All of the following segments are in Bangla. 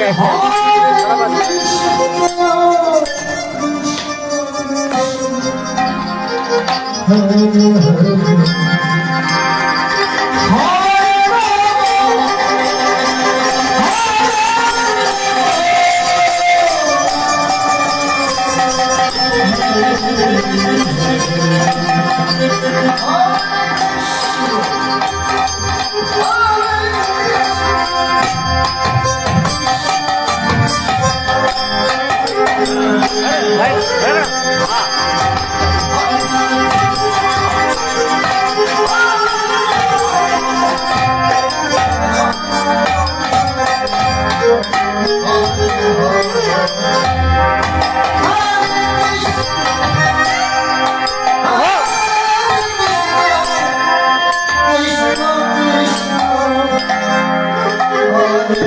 Oh!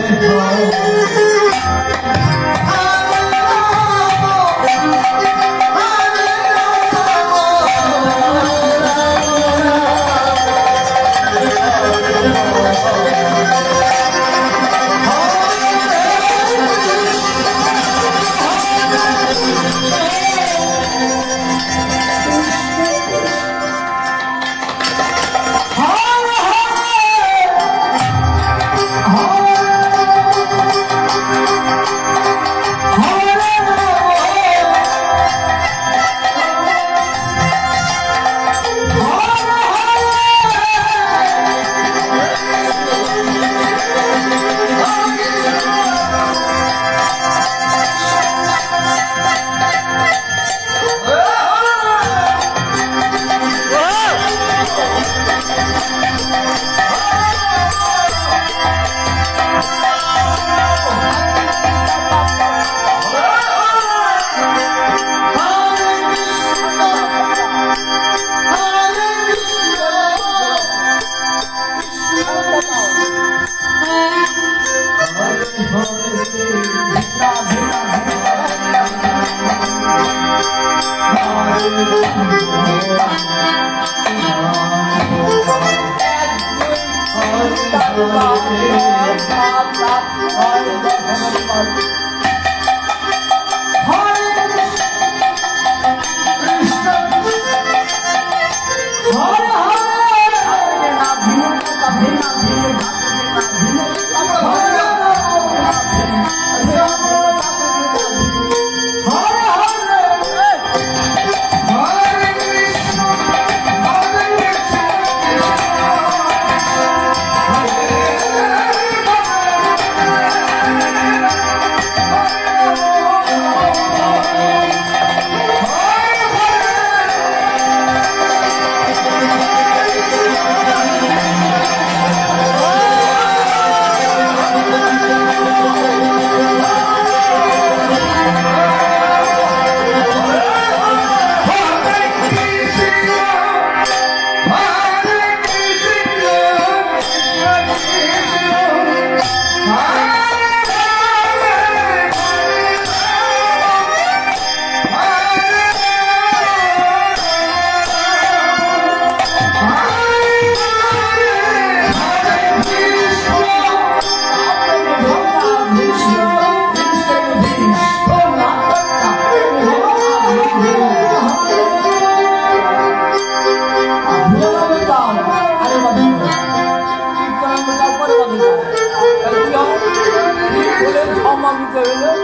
Oh, Hallelujah.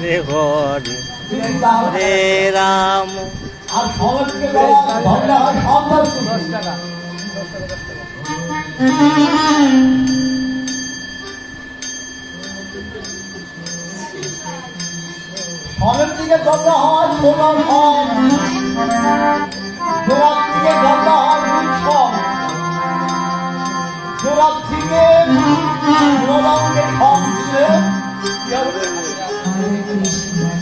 রে হরে রে রাম হয় সবের দিকে দরজা হয় সোনার ফল জোড়ার দিকে দরজা হয় উৎসব জোড়ার থেকে ফল দিলে কি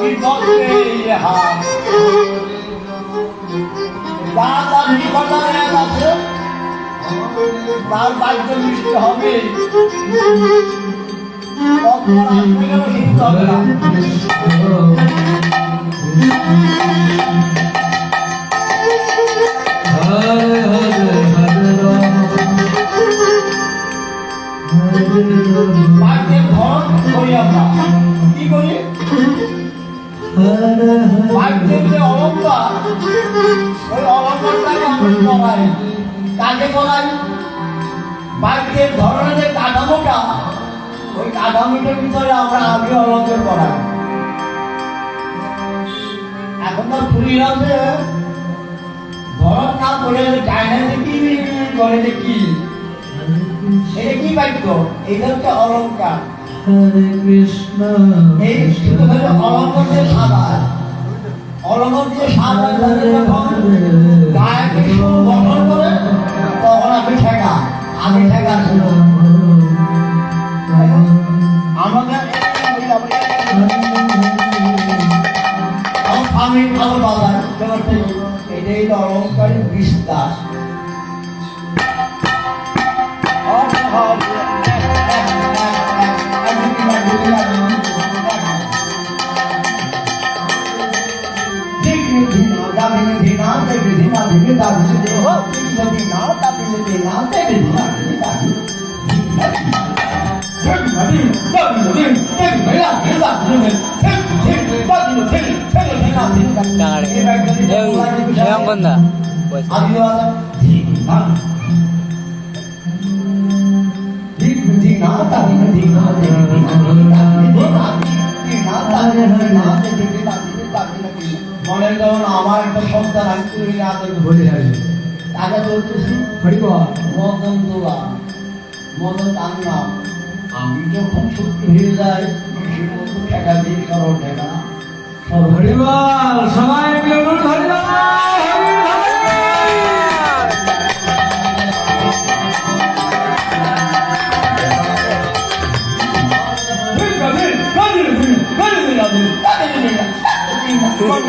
বিভক্তে হাত দাঁত আর বিপদার এক আছে তার বাক্য মিষ্টি হবে আমরা কি যে ওই অলঙ্কারটাকে আমরা করাই কাকে করাই বাক্যের আমরা আগে অলঙ্কার করাই এখন তো ফুলি আছে। ধরন না করে চায়না কি করে কি এটা কি বাক্য? এটা হচ্ছে অলঙ্কার। হরে কৃষ্ণ এই শুধু হলো অলঙ্কার যে যে করে তখন আমি ঠেকা আমি ঠেকা ছিল আমাদের আমি ভালো এটাই তো অলঙ্কারের বিস্তার 你给谁拿？家庭的谁拿？谁给？আমার একটা সন্তান আমি ভরে যাবে তাকে বলতেছি মদন দোলা মদন কান্না আমি যখন সত্যি হয়ে যাই সে মতো সরল ঠেকা সবাই মিলে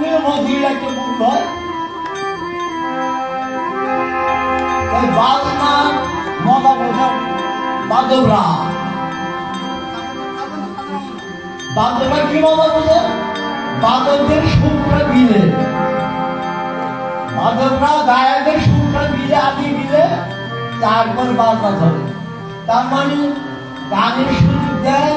ঢেউ হয় বাদবরা বাদবরা কি মজা বোঝে বাদকদের সুখটা বিলে বাদকরা গায়কের সুখটা বিলে আদি বিলে তারপর বাজনা ধরে তার মানে গানের সুযোগ দেয়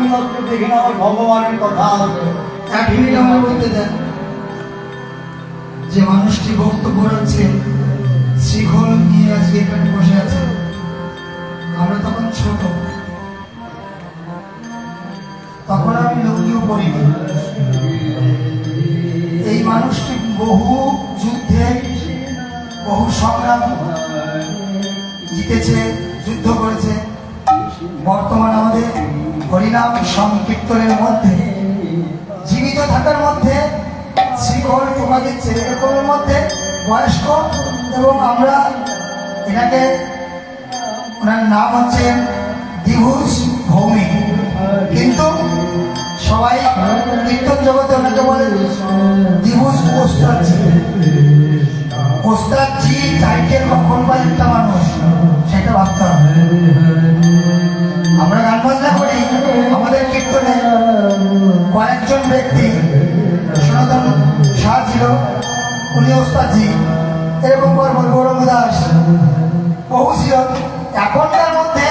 মহাসঙ্গীত হচ্ছে যেখানে আমার ভগবানের কথা। এক মিনিট আমার বলতে দেন। যে মানুষটি বক্তব্য রাখছে শিখল নিয়ে আজকে এখানে বসে আছে। আমরা তখন ছোট। তখন আমি লুঙ্গিও পড়িনি এই মানুষটি বহু যুদ্ধে, বহু সংগ্রাম জিতেছে, যুদ্ধ করেছে। বর্তমান আমাদের হরিনাম সংকীর্তনের মধ্যে, জীবিত থাকার মধ্যে শিকড় টোকা দিচ্ছে মধ্যে, বয়স্ক এবং আমরা এনাকে ওনার নাম হচ্ছে দ্বিভুজ ভৌমিক। কিন্তু সবাই কীর্তন জগতে ওনাকে বলে দ্বিভুজ ওস্তাদজি। ওস্তাদজি টাইটেল কখন পায় একটা মানুষ, সেটা ভাবতে হবে। আমাদের কীর্তনে কয়েকজন ব্যক্তি সনাতন শাহ ছিল উনি ওস্তাদজি এরকম গৌরব দাস বহু ছিল এখনকার মধ্যে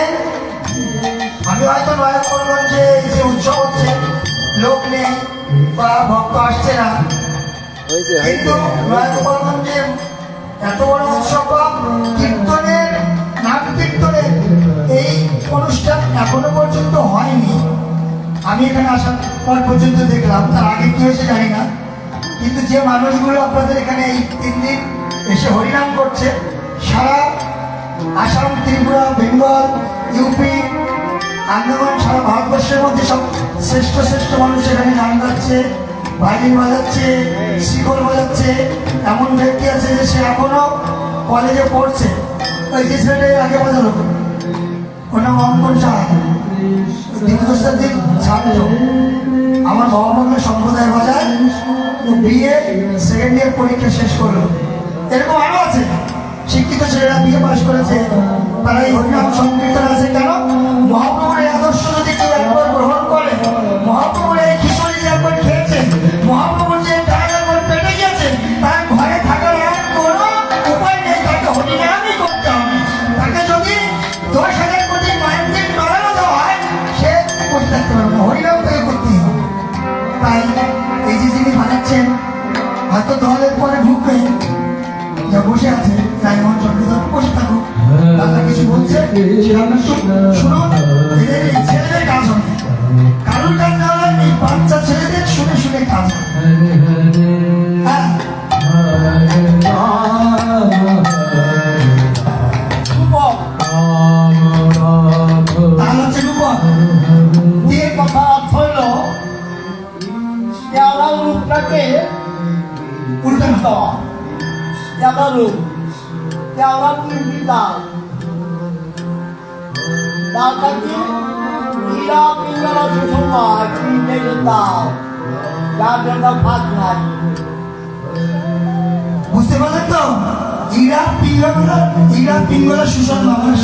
আমি হয়তো নয় করলাম যে এই যে উৎসব হচ্ছে লোক নেই বা ভক্ত আসছে না। কিন্তু হয়েছে যে এত বড় উৎসব বা কীর্তনের নাম কীর্তনের এই অনুষ্ঠান এখনও পর্যন্ত হয়নি। আমি এখানে আসার পর পর্যন্ত দেখলাম, তার আগে কি হয়েছে জানি না। কিন্তু যে মানুষগুলো আপনাদের এখানে এই তিন দিন এসে হরিনাম করছে, সারা আসাম, ত্রিপুরা, বেঙ্গল, ইউপি, আন্দামান, সারা ভারতবর্ষের মধ্যে সব শ্রেষ্ঠ শ্রেষ্ঠ মানুষ এখানে গান গাচ্ছে ভাইলিন বাজাচ্ছে শিকল বাজাচ্ছে। এমন ব্যক্তি আছে যে সে এখনও কলেজে পড়ছে। ওই যে ছেলেটা এর আগে বাজালো আমার বাবা মাকে সম্প্রদায় বাজার বিয়ে সেকেন্ড ইয়ার পরীক্ষা শেষ করল। এরকম আরও আছে। শিক্ষিত ছেলেরা বিয়ে পাশ করেছে। তারা এই হরিনাম সংকীর্তন আছে। কেন? মহাপ্রভুর এত দলের পরে ঢুকবে। যা বসে আছে সাইমন চট্টোপাধ্যায় বসে থাকুক দাদা কিছু বলছে? কারুর কাজ বাচ্চা ছেলেদের শুনে শুনে কাজ হয় বুঝতে পারলেন তো?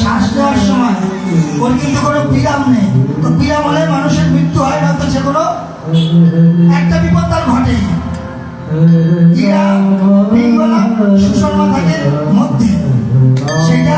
শ্বাস নেওয়ার সময় ওর কিন্তু কোনো বিরাম নেই তো বিরাম হলে মানুষের মৃত্যু হয় না, তো সেগুলো একটা বিপদ তার ঘটে মধ্যে সেটা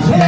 Hey!